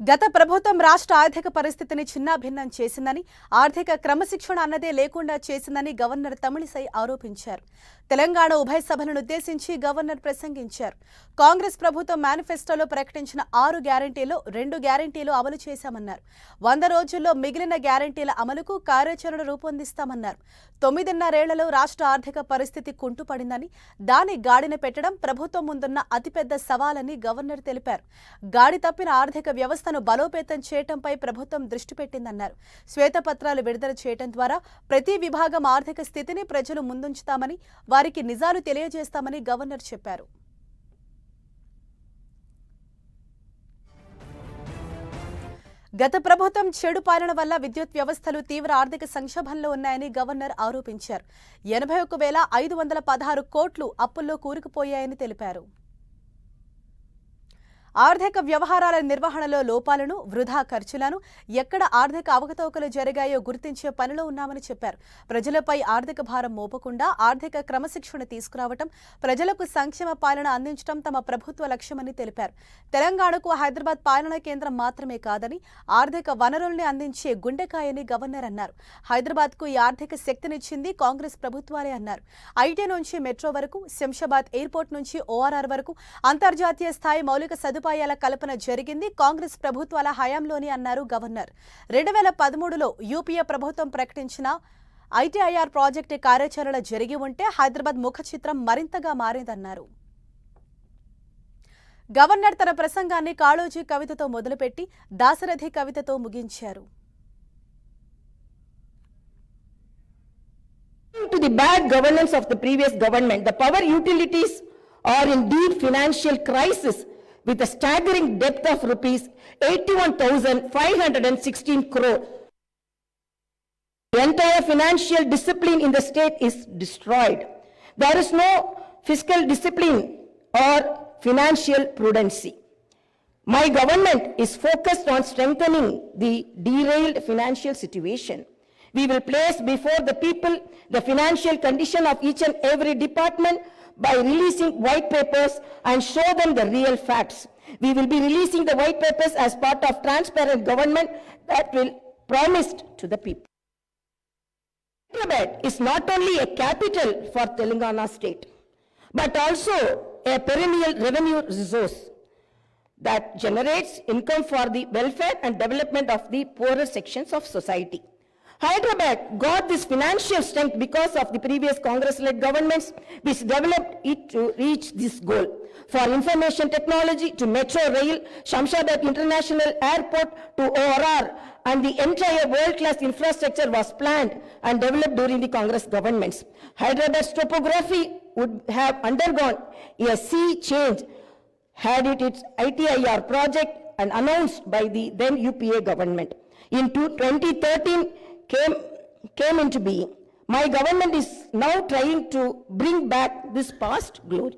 గత ప్రభుత్వం రాష్ట్ర ఆర్థిక పరిస్థితిని చిన్నాభిన్నం చేసిందని ఆర్థిక క్రమశిక్షణ అన్నదే లేకుండా చేసిందని గవర్నర్ తమిళిసై ఆరోపించారు. తెలంగాణ ఉభయ సభలను ఉద్దేశించి గవర్నర్ ప్రసంగించారు. కాంగ్రెస్ ప్రభుత్వం మేనిఫెస్టోలో ప్రకటించిన ఆరు గ్యారంటీలో రెండు గ్యారంటీలు అమలు చేశామన్నారు. వంద రోజుల్లో మిగిలిన గ్యారంటీల అమలుకు కార్యాచరణ రూపొందిస్తామన్నారు. తొమ్మిదిన్నరేళ్ళలో రాష్ట్ర ఆర్థిక పరిస్థితి కుంటుపడిందని దాని గాడిన పెట్టడం ప్రభుత్వం ముందున్న అతిపెద్ద సవాలని గవర్నర్ తెలిపారు. గాడి తప్పిన ఆర్థిక వ్యవస్థ వ్యవస్థను బలోపేతం చేయటంపై ప్రభుత్వం దృష్టి పెట్టిందన్నారు. శ్వేతపత్రాలు విడుదల చేయటం ద్వారా ప్రతి విభాగం ఆర్థిక స్థితిని ప్రజలు ముందుంచుతామని వారికి నిజాలు తెలియజేస్తామని గవర్నర్ చెప్పారు. గత ప్రభుత్వం చెడు పాలన వల్ల విద్యుత్ వ్యవస్థలు తీవ్ర ఆర్థిక సంక్షోభంలో ఉన్నాయని గవర్నర్ ఆరోపించారు. ఎనభై ఒక్క వేల ఐదు వందల పదహారు కోట్లు అప్పుల్లో కూరుకుపోయాయని తెలిపారు. ఆర్థిక వ్యవహారాల నిర్వహణలో లోపాలను వృధా ఖర్చులను ఎక్కడ ఆర్థిక అవకతవకలు జరిగాయో గుర్తించే పనిలో ఉన్నామని చెప్పారు. ప్రజలపై ఆర్థిక భారం మోపకుండా ఆర్థిక క్రమశిక్షణ తీసుకురావటం ప్రజలకు సంక్షేమ పాలన అందించడం తమ ప్రభుత్వ లక్ష్యమని తెలిపారు. తెలంగాణకు హైదరాబాద్ పాలన కేంద్రం మాత్రమే కాదని ఆర్థిక వనరుల్ని అందించే గుండెకాయని గవర్నర్ అన్నారు. హైదరాబాద్కు ఈ ఆర్థిక శక్తినిచ్చింది కాంగ్రెస్ ప్రభుత్వాలే అన్నారు. ఐటీ నుంచి మెట్రో వరకు శంషాబాద్ ఎయిర్పోర్ట్ నుంచి ఓఆర్ఆర్ వరకు అంతర్జాతీయ స్థాయి మౌలిక సదుపాయాల కల్పన జరిగింది. కాంగ్రెస్ ప్రభుత్వాల హయాంలోని అన్నారు గవర్నర్. రెండు వేల పదమూడులో యూపీఏ ప్రభుత్వం ప్రకటించిన ఐటీఐఆర్ ప్రాజెక్టు కార్యాచరణ జరిగి ఉంటే హైదరాబాద్ ముఖ చిత్రం మరింతగా మారిందన్నారు. గవర్నర్ తన ప్రసంగాన్ని కాళోజీ కవితతో మొదలుపెట్టి Dasarathi కవితతో ముగించారు. To the bad governance of the previous government, the power utilities are in deep financial crisis. With a staggering debt of rupees 81,516 crore. The entire financial discipline in the state is destroyed. There is no fiscal discipline or financial prudency. My government is focused on strengthening the derailed financial situation. We will place before the people the financial condition of each and every department by releasing white papers and show them the real facts. We will be releasing the white papers as part of transparent government that will promised to the people. Hyderabad is not only a capital for Telangana state, but also a perennial revenue resource that generates income for the welfare and development of the poorer sections of society. Hyderabad got this financial strength because of the previous Congress-led governments which developed it to reach this goal. For information technology to metro rail, Shamshabad International Airport to ORR and the entire world-class infrastructure was planned and developed during the Congress governments. Hyderabad's topography would have undergone a sea change had it its ITIR project and announced by the then UPA government. In 2013 came, came into being. My government is now trying to bring back this past glory.